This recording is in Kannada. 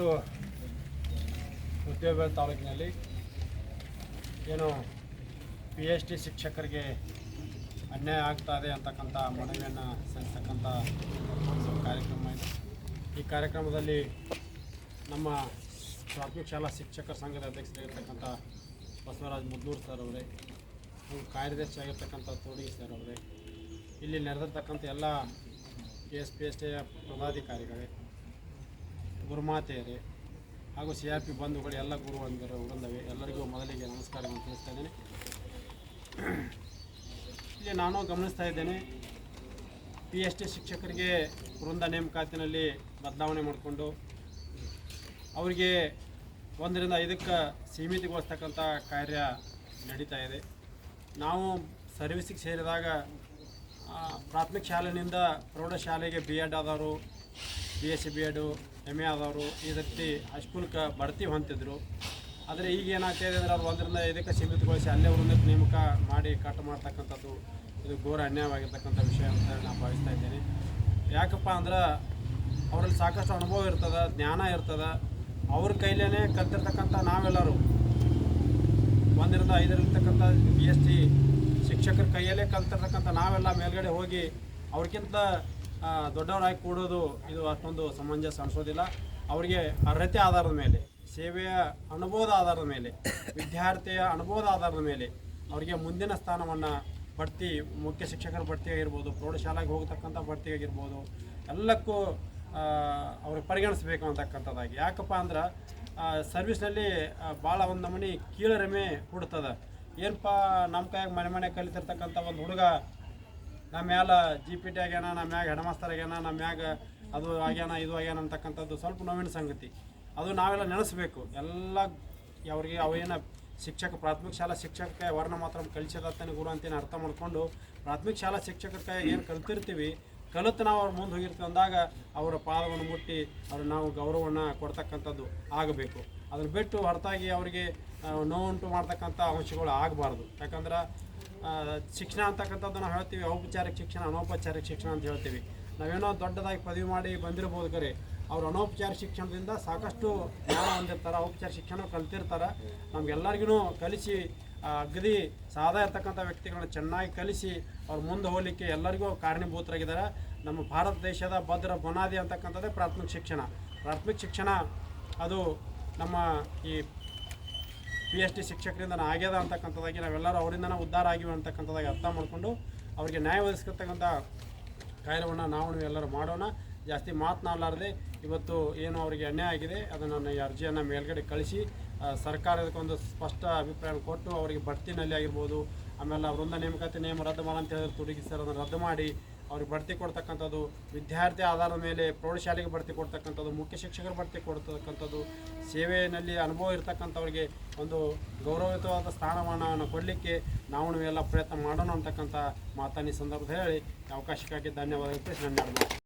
ಇವತ್ತು ಉದ್ಯೋಗ ತಾಲೂಕಿನಲ್ಲಿ ಏನು ಪಿ ಎಚ್ ಡಿ ಶಿಕ್ಷಕರಿಗೆ ಅನ್ಯಾಯ ಆಗ್ತಾ ಇದೆ ಅಂತಕ್ಕಂಥ ಮನವಿಯನ್ನು ಸಲ್ಲಿಸ್ತಕ್ಕಂಥ ಕಾರ್ಯಕ್ರಮ ಇದೆ. ಈ ಕಾರ್ಯಕ್ರಮದಲ್ಲಿ ನಮ್ಮ ಪ್ರಾಥಮಿಕ ಶಾಲಾ ಶಿಕ್ಷಕರ ಸಂಘದ ಅಧ್ಯಕ್ಷರಾಗಿರ್ತಕ್ಕಂಥ ಬಸವರಾಜ್ ಮುದ್ದೂರು ಸರ್ ಅವರೇ ಹಾಗೂ ಕಾರ್ಯದರ್ಶಿ ಆಗಿರ್ತಕ್ಕಂಥ ತೋಡಿಗೆ ಸರ್ ಅವರೇ. ಇಲ್ಲಿ ನಡೆದಿರ್ತಕ್ಕಂಥ ಎಲ್ಲ ಕೆ ಎಸ್ ಪಿ ಎಸ್ ಟಿಯ ಪದಾಧಿಕಾರಿಗಳೇ ಗುರುಮಾತೆಯರೇ ಹಾಗೂ ಸಿ ಆರ್ ಪಿ ಬಂಧುಗಳು, ಎಲ್ಲ ಗುರು ಅಂದರೆ ಎಲ್ಲರಿಗೂ ಮೊದಲಿಗೆ ನಮಸ್ಕಾರವನ್ನು ತಿಳಿಸ್ತಾ ಇದ್ದೇನೆ. ಇಲ್ಲಿ ನಾನು ಗಮನಿಸ್ತಾ ಇದ್ದೇನೆ ಪಿ ಎಚ್ ಡಿ ಶಿಕ್ಷಕರಿಗೆ ವೃಂದ ನೇಮಕಾತಿನಲ್ಲಿ ಬದಲಾವಣೆ ಮಾಡಿಕೊಂಡು, ಅವರಿಗೆ ಒಂದರಿಂದ ಐದಕ್ಕೆ ಸೀಮಿತಗೊಳಿಸ್ತಕ್ಕಂಥ ಕಾರ್ಯ ನಡೀತಾ ಇದೆ. ನಾವು ಸರ್ವಿಸಿಗೆ ಸೇರಿದಾಗ ಪ್ರಾಥಮಿಕ ಶಾಲೆಯಿಂದ ಪ್ರೌಢಶಾಲೆಗೆ ಬಿ ಎಡ್ ಆದವರು B S C B Ed, M A ಆದವರು, ಈ ರೀತಿ ಹೈಸ್ಕೂಲ್ಗೆ ಬಡ್ತಿ ಹೊಂತಿದ್ರು ಆದರೆ ಈಗ ಏನಾಗ್ತಾಯಿದೆ ಅಂದರೆ ಅದು ಒಂದರಿಂದ ಇದಕ್ಕೆ ಸೀಮಿತಗೊಳಿಸಿ ಅಲ್ಲೇ ಅವ್ರನ್ನ ನೇಮಕ ಮಾಡಿ ಕಟ್ ಮಾಡ್ತಕ್ಕಂಥದ್ದು ಇದು ಘೋರ ಅನ್ಯಾಯವಾಗಿರ್ತಕ್ಕಂಥ ವಿಷಯ ಅಂತ ನಾನು ಭಾವಿಸ್ತಾ ಇದ್ದೀನಿ. ಯಾಕಪ್ಪ ಅಂದ್ರೆ ಅವರಲ್ಲಿ ಸಾಕಷ್ಟು ಅನುಭವ ಇರ್ತದೆ, ಜ್ಞಾನ ಇರ್ತದೆ. ಅವ್ರ ಕೈಲೇ ಕಲ್ತಿರ್ತಕ್ಕಂಥ ನಾವೆಲ್ಲರೂ ಒಂದರಿಂದ ಐದರಲ್ಲಿರ್ತಕ್ಕಂಥ ಬಿ ಎಸ್ ಟಿ ಶಿಕ್ಷಕರ ಕೈಯಲ್ಲೇ ಕಲ್ತಿರ್ತಕ್ಕಂಥ ನಾವೆಲ್ಲ ಮೇಲ್ಗಡೆ ಹೋಗಿ ಅವ್ರಿಗಿಂತ ದೊಡ್ಡವರಾಗಿ ಕೂಡೋದು ಇದು ಅಷ್ಟೊಂದು ಸಮಂಜಸ ಅನಿಸೋದಿಲ್ಲ. ಅವರಿಗೆ ಅರ್ಹತೆ ಆಧಾರದ ಮೇಲೆ, ಸೇವೆಯ ಅನುಭವದ ಆಧಾರದ ಮೇಲೆ, ವಿದ್ಯಾರ್ಥಿಯ ಅನುಭವದ ಆಧಾರದ ಮೇಲೆ ಅವರಿಗೆ ಮುಂದಿನ ಸ್ಥಾನವನ್ನು ಬಡ್ತಿ ಮುಖ್ಯ ಶಿಕ್ಷಕರ ಬಡ್ತಿ ಆಗಿರ್ಬೋದು ಪ್ರೌಢಶಾಲೆಗೆ ಹೋಗತಕ್ಕಂಥ ಬಡ್ತಿ ಆಗಿರ್ಬೋದು ಎಲ್ಲಕ್ಕೂ ಅವ್ರಿಗೆ ಪರಿಗಣಿಸ್ಬೇಕು ಅಂತಕ್ಕಂಥದ್ದಾಗಿ. ಯಾಕಪ್ಪ ಅಂದ್ರೆ ಸರ್ವಿಸ್ನಲ್ಲಿ ಭಾಳ ಒಂದು ನಮೂನಿ ಕೀಳರಿಮೆ ಹುಡ್ತದೆ. ಏನಪ್ಪ ನಮ್ಮ ಕೈಯಾಗ ಮನೆ ಮನೆ ಕಲಿತಿರ್ತಕ್ಕಂಥ ಒಂದು ಹುಡುಗ ನಮ್ಮ ಮ್ಯಾಲ ಜಿ ಪಿ ಟಿ ಆಗ್ಯಾನ ನಮ್ಮ ಮ್ಯಾಗ ಹೆಡ್ಮಾಸ್ತರ್ ಆಗ್ಯಾನ ನಮ್ಮ ಮ್ಯಾಗ ಅದು ಆಗ್ಯಾನ, ಇದು ಆಗ್ಯಾನ ಅಂತಕ್ಕಂಥದ್ದು ಸ್ವಲ್ಪ ನೋವಿನ ಸಂಗತಿ. ಅದು ನಾವೆಲ್ಲ ನೆನೆಸ್ಬೇಕು. ಎಲ್ಲ ಅವ್ರಿಗೆ ಅವೇನ ಶಿಕ್ಷಕ, ಪ್ರಾಥಮಿಕ ಶಾಲಾ ಶಿಕ್ಷಕ ವರ್ಣ ಮಾತ್ರ ಕಲಿಸಿದತ್ತನ ಗುರು ಅಂತೇನು ಅರ್ಥ ಮಾಡ್ಕೊಂಡು ಪ್ರಾಥಮಿಕ ಶಾಲಾ ಶಿಕ್ಷಕಕ್ಕೆ ಏನು ಕಲ್ತಿರ್ತೀವಿ, ಕಲಿತು ನಾವು ಅವ್ರ ಮುಂದೆ ಹೋಗಿರ್ತೀವಿ ಅಂದಾಗ ಅವರ ಪಾದವನ್ನು ಮುಟ್ಟಿ ಅವ್ರ ನಾವು ಗೌರವವನ್ನು ಕೊಡ್ತಕ್ಕಂಥದ್ದು ಆಗಬೇಕು. ಅದನ್ನು ಬಿಟ್ಟು ಹೊರತಾಗಿ ಅವರಿಗೆ ನೋವುಂಟು ಮಾಡ್ತಕ್ಕಂಥ ಅಂಶಗಳು ಆಗಬಾರ್ದು. ಯಾಕಂದ್ರೆ ಶಿಕ್ಷಣ ಅಂತಕ್ಕಂಥದ್ದು ನಾವು ಹೇಳ್ತೀವಿ, ಔಪಚಾರಿಕ ಶಿಕ್ಷಣ, ಅನೌಪಚಾರಿಕ ಶಿಕ್ಷಣ ಅಂತ ಹೇಳ್ತೀವಿ. ನಾವೇನೋ ದೊಡ್ಡದಾಗಿ ಪದವಿ ಮಾಡಿ ಬಂದಿರ್ಬೋದು ಕರೆ, ಅವ್ರು ಅನೌಪಚಾರಿಕ ಶಿಕ್ಷಣದಿಂದ ಸಾಕಷ್ಟು ಜ್ಞಾನ ಹೊಂದಿರ್ತಾರೆ, ಔಪಚಾರಿಕ ಶಿಕ್ಷಣ ಕಲ್ತಿರ್ತಾರೆ. ನಮ್ಗೆಲ್ಲರಿಗೂ ಕಲಿಸಿ ಅಗದಿ ಸಾದಾ ಇರ್ತಕ್ಕಂಥ ವ್ಯಕ್ತಿಗಳನ್ನ ಚೆನ್ನಾಗಿ ಕಲಿಸಿ ಅವ್ರು ಮುಂದೆ ಹೋಗಲಿಕ್ಕೆ ಎಲ್ಲರಿಗೂ ಕಾರಣೀಭೂತರಾಗಿದ್ದಾರೆ ನಮ್ಮ ಭಾರತ ದೇಶದ ಭದ್ರ ಬುನಾದಿ ಅಂತಕ್ಕಂಥದ್ದೇ ಪ್ರಾಥಮಿಕ ಶಿಕ್ಷಣ. ಪ್ರಾಥಮಿಕ ಶಿಕ್ಷಣ ಅದು ನಮ್ಮ ಈ ಪಿ ಎಚ್ ಡಿ ಶಿಕ್ಷಕರಿಂದ ಆಗ್ಯದ ಅಂತಕ್ಕಂಥದ್ದಾಗಿ ನಾವೆಲ್ಲರೂ ಅವರಿಂದ ಉದ್ಧಾರ ಆಗಿವೆ ಅಂತಕ್ಕಂಥದ್ದಾಗಿ ಅರ್ಥ ಮಾಡಿಕೊಂಡು ಅವರಿಗೆ ನ್ಯಾಯ ಒದಗಿಸ್ಕೊತಕ್ಕಂಥ ಕಾರ್ಯವನ್ನು ನಾವು ಎಲ್ಲರೂ ಮಾಡೋಣ. ಜಾಸ್ತಿ ಮಾತನಾಡಲಾರದೆ ಇವತ್ತು ಏನು ಅವರಿಗೆ ಅನ್ಯಾಯ ಆಗಿದೆ, ಅದನ್ನು ಈ ಅರ್ಜಿಯನ್ನು ಮೇಲ್ಗಡೆ ಕಳಿಸಿ ಸರ್ಕಾರದಕ್ಕೊಂದು ಸ್ಪಷ್ಟ ಅಭಿಪ್ರಾಯ ಕೊಟ್ಟು ಅವರಿಗೆ ಬಡ್ತಿನಲ್ಲಿ ಆಗಿರ್ಬೋದು, ಆಮೇಲೆ ವೃಂದ ನೇಮಕಾತಿ ನೇಮ ರದ್ದು ಮಾಡಂತ ಹೇಳಿದ್ರೆ ತುಡುಗಿ ಸರ್ ಅದನ್ನು ರದ್ದು ಮಾಡಿ ಅವ್ರಿಗೆ ಬಡ್ತಿ ಕೊಡ್ತಕ್ಕಂಥದ್ದು, ವಿದ್ಯಾರ್ಥಿ ಆಧಾರದ ಮೇಲೆ ಪ್ರೌಢಶಾಲೆಗೆ ಬಡ್ತಿ ಕೊಡ್ತಕ್ಕಂಥದ್ದು, ಮುಖ್ಯ ಶಿಕ್ಷಕರು ಬಡ್ತಿ ಕೊಡ್ತಕ್ಕಂಥದ್ದು, ಸೇವೆಯಲ್ಲಿ ಅನುಭವ ಇರತಕ್ಕಂಥವ್ರಿಗೆ ಒಂದು ಗೌರವಯುತವಾದ ಸ್ಥಾನಮಾನವನ್ನು ಕೊಡಲಿಕ್ಕೆ ನಾವು ಎಲ್ಲ ಪ್ರಯತ್ನ ಮಾಡೋಣ ಅಂತಕ್ಕಂಥ ಮಾತನ್ನ ಸಂದರ್ಭದಲ್ಲಿ ಹೇಳಿ ಅವಕಾಶಕ್ಕಾಗಿ ಧನ್ಯವಾದ ತಿಳಿಸಿ ನನ್ನ